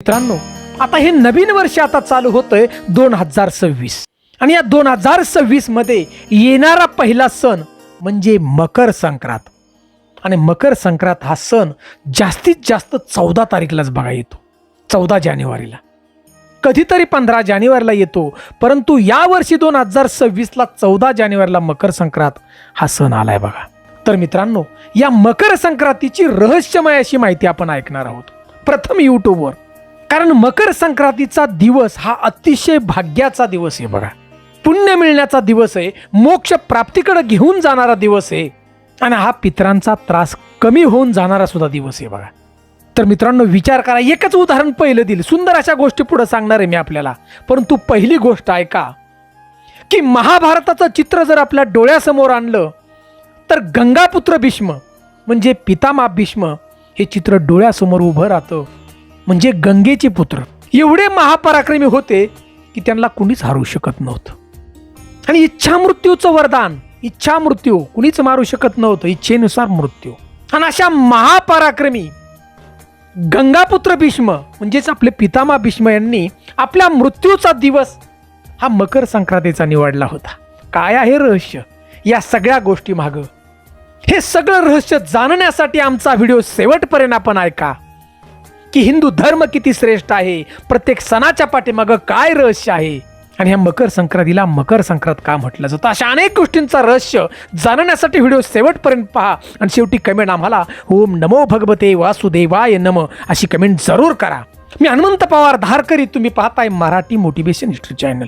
मित्रांनो आता हे नवीन वर्ष आता चालू होतंय दोन हजार सव्वीस. आणि या दोन हजार सव्वीसमध्ये येणारा पहिला सण म्हणजे मकर संक्रांत. आणि मकर संक्रांत हा सण जास्तीत जास्त चौदा तारीखलाच बघा येतो. चौदा जानेवारीला. कधीतरी पंधरा जानेवारीला येतो परंतु या वर्षी दोन हजार सव्वीसला चौदा जानेवारीला मकर संक्रांत हा सण आलाय बघा. तर मित्रांनो या मकर संक्रांतीची रहस्यमय अशी माहिती आपण ऐकणार आहोत. प्रथम यूट्यूबवर कारण मकर संक्रांतीचा दिवस हा अतिशय भाग्याचा दिवस आहे बघा. पुण्य मिळण्याचा दिवस आहे मोक्ष प्राप्तीकडे घेऊन जाणारा दिवस आहे आणि हा पितरांचा त्रास कमी होऊन जाणारा सुद्धा दिवस आहे बघा. तर मित्रांनो विचार करा एकच उदाहरण पहिलं दिलं सुंदर अशा गोष्टी पुढे सांगणार आहे मी आपल्याला. परंतु पहिली गोष्ट ऐका की महाभारताचं चित्र जर आपल्या डोळ्यासमोर आणलं तर गंगापुत्र भीष्म म्हणजे पितामा भीष्म हे चित्र डोळ्यासमोर उभं राहतं. म्हणजे गंगेचे पुत्र. एवढे महापराक्रमी होते की त्यांना कुणीच हरवू शकत नव्हतं. आणि इच्छा मृत्यूचं वरदान इच्छा मृत्यू कुणीच मारू शकत नव्हतं इच्छेनुसार मृत्यू. आणि अशा महापराक्रमी गंगापुत्र भीष्म म्हणजेच आपले पितामा भीष्म यांनी आपल्या मृत्यूचा दिवस हा मकर संक्रांतीचा निवडला होता. काय आहे रहस्य? या सगळ्या गोष्टी मागं. हे सगळं रहस्य जाणण्यासाठी आमचा व्हिडिओ शेवटपर्यंत आपण ऐका. की हिंदू धर्म किती श्रेष्ठ आहे? प्रत्येक सणाच्या पाठीमागं काय रहस्य आहे? आणि ह्या मकर संक्रांतीला मकर संक्रांत का म्हटलं जातं? अशा अनेक गोष्टींचा रहस्य जाणण्यासाठी व्हिडिओ शेवटपर्यंत पहा. आणि शेवटी कमेंट आम्हाला ओम नमो भगवते वासुदेवाय नम अशी कमेंट जरूर करा. मी हनुमंत पवार धारकरी तुम्ही पाहताय मराठी मोटिवेशन हिस्ट्री चॅनल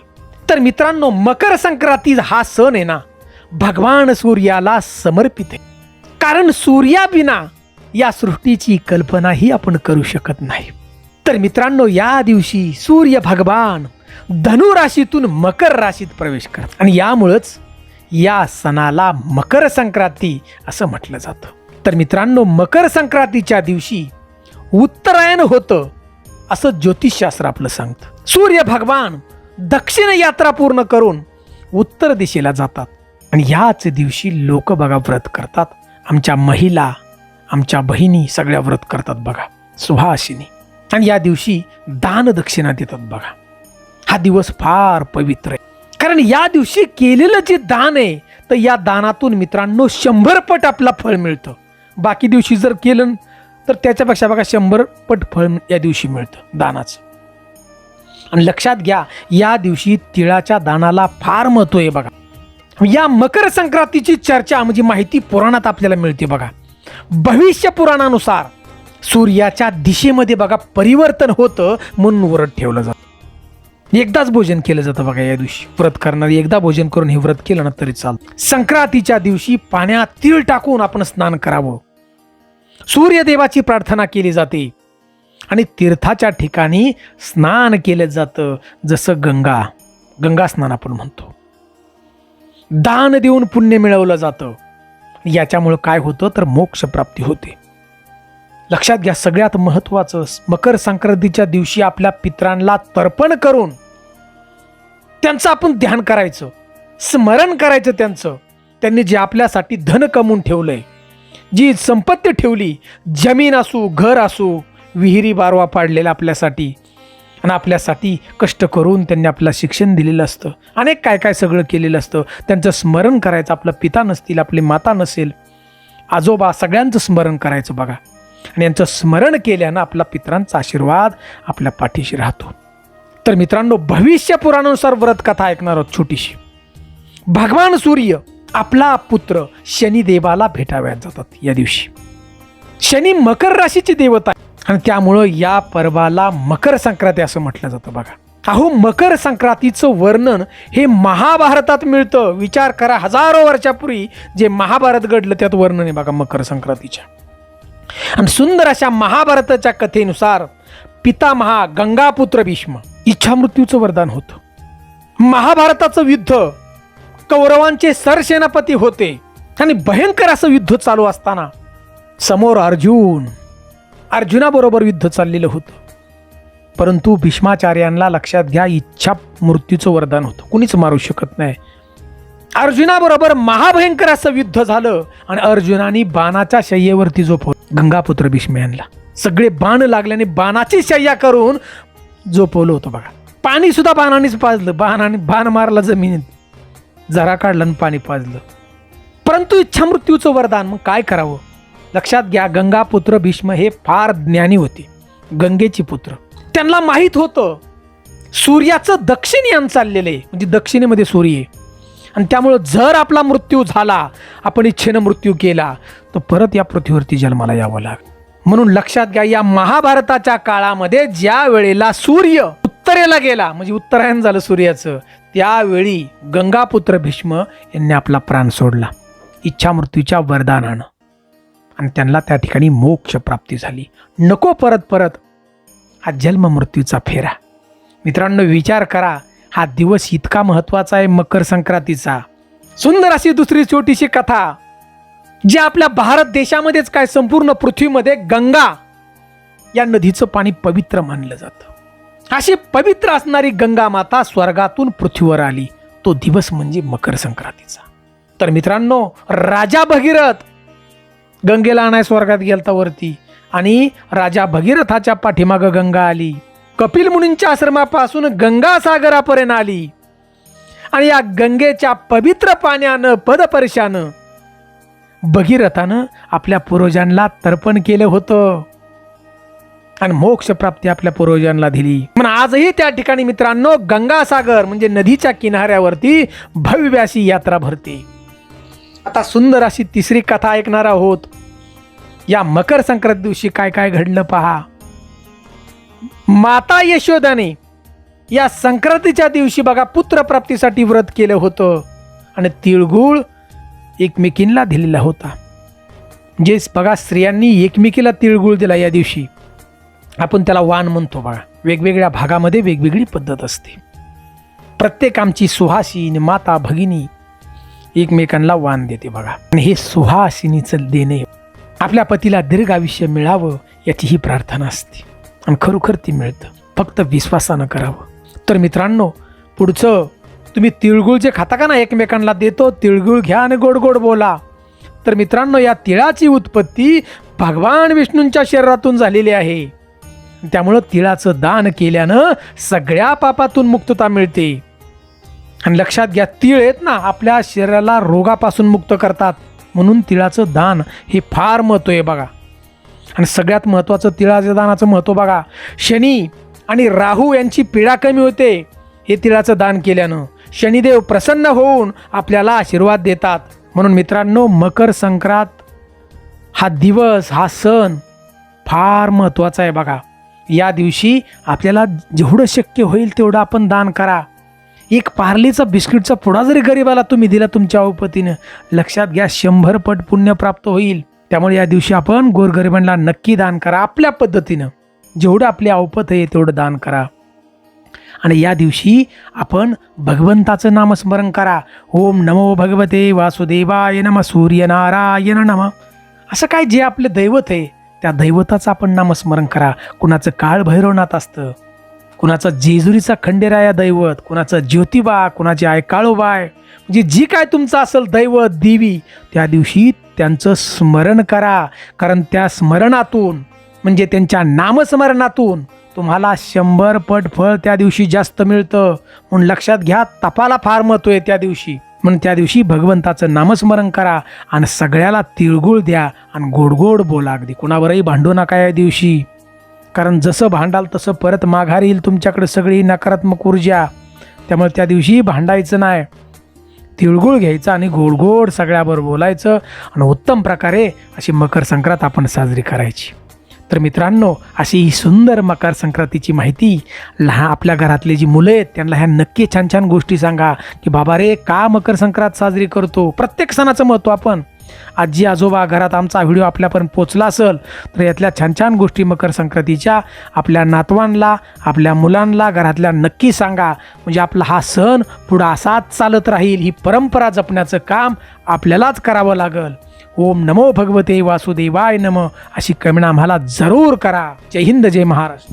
तर मित्रांनो मकर संक्रांती हा सण आहे ना भगवान सूर्याला समर्पित आहे. कारण सूर्याबिना या सृष्टीची कल्पनाही आपण करू शकत नाही. तर मित्रांनो या दिवशी सूर्य भगवान धनु राशीतून मकर राशीत प्रवेश करतात. आणि यामुळंच या सणाला मकर संक्रांती असं म्हटलं जातं. तर मित्रांनो मकर संक्रांतीच्या दिवशी उत्तरायण होतं असं ज्योतिषशास्त्र आपलं सांगतं. सूर्य भगवान दक्षिण यात्रा पूर्ण करून उत्तर दिशेला जातात. आणि ह्याच दिवशी लोक बघा व्रत करतात. आमच्या महिला आमच्या बहिणी सगळ्या व्रत करतात बघा सुहासिनी. आणि या दिवशी दान दक्षिणा देतात बघा. हा दिवस फार पवित्र आहे. कारण या दिवशी केलेलं जे दान आहे तर या दानातून मित्रांनो शंभर पट आपला फळ मिळतं. बाकी दिवशी जर केलं तर त्याच्यापेक्षा बघा शंभर पट फळ या दिवशी मिळतं दानाचं. आणि लक्षात घ्या या दिवशी तिळाच्या दानाला फार महत्त्व आहे बघा. या मकर संक्रांतीची चर्चा म्हणजे माहिती पुराणात आपल्याला मिळते बघा. भविष्य पुराणानुसार सूर्याच्या दिशेमध्ये बघा परिवर्तन होतं म्हणून व्रत ठेवलं जातं. एकदाच भोजन केलं जातं बघा या दिवशी. व्रत करणारी एकदा भोजन करून हे व्रत केलं ना तरी चालतं. संक्रांतीच्या दिवशी पाण्यात तीळ टाकून आपण स्नान करावं. सूर्यदेवाची प्रार्थना केली जाते. आणि तीर्थाच्या ठिकाणी स्नान केलं जातं. जसं गंगा. गंगा स्नान आपण म्हणतो. दान देऊन पुण्य मिळवलं जातं. याच्यामुळं काय होतं तर मोक्ष प्राप्ती होते. लक्षात घ्या सगळ्यात महत्त्वाचं मकर संक्रांतीच्या दिवशी आपल्या पित्रांना तर्पण करून त्यांचं आपण ध्यान करायचं स्मरण करायचं त्यांचं. त्यांनी जे आपल्यासाठी धन कमवून ठेवलंय जी संपत्ती ठेवली जमीन असू घर असू विहिरी बारवा पाडलेला आपल्यासाठी आणि आपल्यासाठी कष्ट करून त्यांनी आपलं शिक्षण दिलेलं असतं. अनेक काय काय सगळं केलेलं असतं. त्यांचं स्मरण करायचं. आपलं पिता नसतील आपली माता नसेल. आजोबा सगळ्यांचं स्मरण करायचं बघा. आणि यांचं स्मरण केल्यानं आपला पित्रांचा आशीर्वाद आपल्या पाठीशी राहतो. तर मित्रांनो भविष्य पुराणानुसार व्रत कथा ऐकणार आहोत छोटीशी. भगवान सूर्य आपला पुत्र शनिदेवाला भेटाव्यात जातात या दिवशी. शनी मकर राशीची देवता आणि त्यामुळं या पर्वाला मकर संक्रांती असं म्हटलं जातं बघा. अहो मकर संक्रांतीचं वर्णन हे महाभारतात मिळतं. विचार करा हजारो वर्षापूर्वी जे महाभारत घडलं त्यात वर्णन आहे बघा मकर संक्रांतीच्या. आणि सुंदर अशा महाभारताच्या कथेनुसार पितामहा गंगापुत्र भीष्म इच्छा मृत्यूचं वरदान होतं. महाभारताचं युद्ध कौरवांचे सरसेनापती होते. आणि भयंकर असं युद्ध चालू असताना समोर अर्जुन अर्जुनाबरोबर युद्ध चाललेलं होतं. परंतु भीष्माचार्यांना लक्षात घ्या इच्छा मृत्यूचं वरदान होतं. कुणीच मारू शकत नाही. अर्जुनाबरोबर महाभयंकर असं युद्ध झालं आणि अर्जुनानी बाणाच्या शय्येवरती झोपवलं. गंगापुत्र भीष्म यांना. सगळे बाण लागल्याने बाणाची शय्या करून झोपवलं होतं बघा. पाणी सुद्धा बाणानेच पाजलं. बाणाने बाण मारला जमिनीत. जरा काढलं आणि पाणी पाजलं. परंतु इच्छा मृत्यूचं वरदान मग काय करावं? लक्षात घ्या गंगापुत्र भीष्म हे फार ज्ञानी होते. गंगेची पुत्र. त्यांना माहीत होतं सूर्याचं दक्षिणयान चाललेलं आहे. म्हणजे दक्षिणेमध्ये सूर्य आहे. आणि त्यामुळं जर आपला मृत्यू झाला आपण इच्छेनं मृत्यू केला तर परत या पृथ्वीवरती जन्माला यावं लागेल. म्हणून लक्षात घ्या या महाभारताच्या काळामध्ये ज्या वेळेला सूर्य उत्तरेला गेला म्हणजे उत्तरायण झालं सूर्याचं त्यावेळी गंगापुत्र भीष्म यांनी आपला प्राण सोडला. इच्छा मृत्यूच्या वरदानानं. आणि त्यांना त्या ठिकाणी मोक्ष प्राप्ती झाली. नको परत परत हा जन्म मृत्यूचा फेरा. मित्रांनो विचार करा हा दिवस इतका महत्त्वाचा आहे मकर संक्रांतीचा. सुंदर अशी दुसरी छोटीशी कथा जी आपल्या भारत देशामध्येच काय संपूर्ण पृथ्वीमध्ये गंगा या नदीचं पाणी पवित्र मानलं जातं. अशी पवित्र असणारी गंगा माता स्वर्गातून पृथ्वीवर आली. तो दिवस म्हणजे मकर संक्रांतीचा. तर मित्रांनो राजा भगीरथ गंगेला आणाय स्वर्गात गेलता वरती. आणि राजा भगीरथाच्या पाठीमागं गंगा आली. कपिल मुनींच्या आश्रमापासून गंगा सागरापर्यंत आली. आणि या गंगेच्या पवित्र पाण्यानं पदपर्शानं भगीरथानं आपल्या पूर्वजांना तर्पण केलं होतं. आणि मोक्ष प्राप्ती आपल्या पूर्वजांना दिली. पण आजही त्या ठिकाणी मित्रांनो गंगासागर म्हणजे नदीच्या किनाऱ्यावरती भव्याशी यात्रा भरते. आता सुंदर अशी तिसरी कथा ऐकणार आहोत. या मकर संक्रांती दिवशी काय काय घडलं पहा. माता यशोदाने या संक्रांतीच्या दिवशी बघा पुत्रप्राप्तीसाठी व्रत केलं होतं. आणि तिळगुळ एकमेकींना दिलेला होता. जे बघा स्त्रियांनी एकमेकीला तिळगुळ दिला या दिवशी. आपण त्याला वाण म्हणतो बघा वेगवेगळ्या भागामध्ये वेगवेगळी पद्धत असते. प्रत्येक आमची सुहासीन माता भगिनी एकमेकांना वाण देते बघा. आणि हे सुहासिनीचं देणे आपल्या पतीला दीर्घ आयुष्य मिळावं याची ही प्रार्थना असते. आणि खरोखर ती मिळतं. फक्त विश्वासानं करावं. तर मित्रांनो पुढचं तुम्ही तिळगुळ जे खाता का ना एकमेकांना देतो तिळगुळ घ्या आणि गोड गोड बोला. तर मित्रांनो या तिळाची उत्पत्ती भगवान विष्णूंच्या शरीरातून झालेली आहे. त्यामुळं तिळाचं दान केल्यानं सगळ्या पापातून मुक्तता मिळते. आणि लक्षात घ्या तीळ आहेत ना आपल्या शरीराला रोगापासून मुक्त करतात. म्हणून तिळाचं दान हे फार महत्त्व आहे बघा. आणि सगळ्यात महत्त्वाचं तिळाच्या दानाचं महत्त्व बघा. शनी आणि राहू यांची पीडा कमी होते हे तिळाचं दान केल्यानं. शनिदेव प्रसन्न होऊन आपल्याला आशीर्वाद देतात. म्हणून मित्रांनो मकर संक्रांत हा दिवस हा सण फार महत्त्वाचा आहे बघा. या दिवशी आपल्याला जेवढं शक्य होईल तेवढं आपण दान करा. एक पार्लेचा बिस्किटचा पुडा जरी गरीबाला तुम्ही दिला तुमच्या औपतीनं लक्षात घ्या शंभर पट पुण्य प्राप्त होईल. त्यामुळे या दिवशी आपण गोरगरिबांना नक्की दान करा आपल्या पद्धतीनं. जेवढं आपली अवपत आहे तेवढं दान करा. आणि या दिवशी आपण भगवंताचं नामस्मरण करा. ओम नमो भगवते वासुदेवाय नम सूर्यनारायण नम. असं काय जे आपले दैवत आहे त्या दैवताचं आपण नामस्मरण करा. कुणाचं काळ भैरवनाथ असतं कुणाचं जेजुरीचा खंडेराया दैवत कुणाचं ज्योतिबा कुणाची आय काळोबाय. म्हणजे जी काय तुमचं असेल दैवत देवी त्या दिवशी त्यांचं स्मरण करा. कारण त्या स्मरणातून म्हणजे त्यांच्या नामस्मरणातून तुम्हाला शंभर पट फळ त्या दिवशी जास्त मिळतं. म्हणून लक्षात घ्या तपाला फार महत्त्व आहे त्या दिवशी. म्हणून त्या दिवशी भगवंताचं नामस्मरण करा आणि सगळ्याला तिळगुळ द्या आणि गोड गोड बोला अगदी. कुणावरही भांडू नका या दिवशी. कारण जसं भांडाल तसं परत माघार येईल तुमच्याकडे सगळी नकारात्मक ऊर्जा. त्यामुळे त्या दिवशी भांडायचं नाही. तिळगुळ घ्यायचं आणि गोड गोड सगळ्याबरोबर बोलायचं आणि उत्तम प्रकारे अशी मकर संक्रांत आपण साजरी करायची. तर मित्रांनो अशी ही सुंदर मकर संक्रांतीची माहिती लहान आपल्या घरातले जी मुलं आहेत त्यांना ह्या नक्की छान छान गोष्टी सांगा की बाबा रे का मकर संक्रांत साजरी करतो? प्रत्येक सणाचं महत्त्व आपण आजी आजोबा घरात आमचा व्हिडिओ आपल्यापर्यंत पोचला असेल तर यातल्या छान छान गोष्टी मकर संक्रांतीच्या आपल्या नातवांना आपल्या मुलांना घरातल्या नक्की सांगा. म्हणजे आपला हा सण पुढं असाच चालत राहील ही परंपरा जपण्याचं काम आपल्यालाच करावं लागल. ओम नमो भगवते वासुदेवाय नम अशी कमेंट आम्हाला जरूर करा. जय हिंद जय महाराष्ट्र.